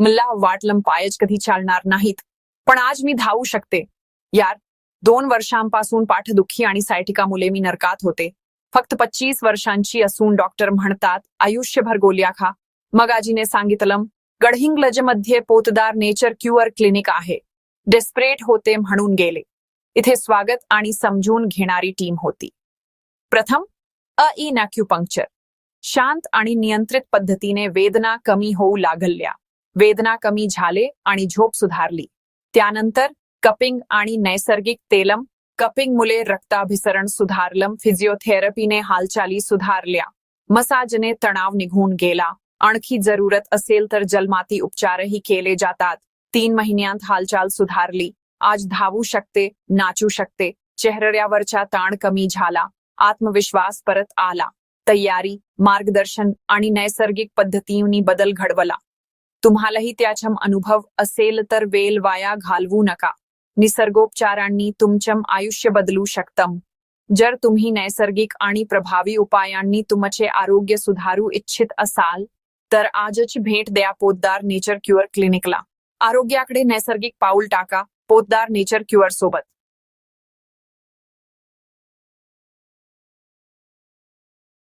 मला वाटलं पायच कधी चालणार नाहीत. पण आज मी धावू शकते. यार दोन वर्षांपासून पाठदुखी आणि सायटिका मुले मी नरकात होते. फक्त पच्चीस वर्षांची असून डॉक्टर म्हणतात आयुष्यभर गोल्या खा. मग आजीने सांगितलं गडहिंग्लजमध्ये पोतदार नेचर क्युअर क्लिनिक आहे. डेस्परेट होते म्हणून गेले. इथे स्वागत आणि समजून घेणारी टीम होती. प्रथम अ ई शांत आणि नियंत्रित पद्धतीने वेदना कमी होऊ लागल्या. वेदना कमी झाले आणि झोप सुधारली. त्यानंतर कपिंग आणि नैसर्गिक तेलम कपिंग मुले रक्ताभिसरण सुधारलं फिजिओथेरपीने हालचाली सुधारल्या. मसाजने तणाव निघून गेला. आणखी जरूरत असेल तर जलमाती उपचारही केले जातात. तीन महिन्यांत हालचाल सुधारली. आज धावू शकते नाचू शकते. चेहऱ्यावरचा ताण कमी झाला. आत्मविश्वास परत आला. तयारी मार्गदर्शन आणि नैसर्गिक पद्धतींनी बदल घडवला. तुम्हालाही त्याचम अनुभव असेल तर वेल वाया घालवू नका. निसर्गोपचारांनी तुमचं आयुष्य बदलू शकतं जर तुम्ही नैसर्गिक आणि प्रभावी उपायांनी तुमचे आरोग्य सुधारू इच्छित असाल तर आजच भेट द्या पोतदार नेचर क्युअर क्लिनिकला. आरोग्याकडे नैसर्गिक पाऊल टाका पोतदार नेचर क्युअर सोबत.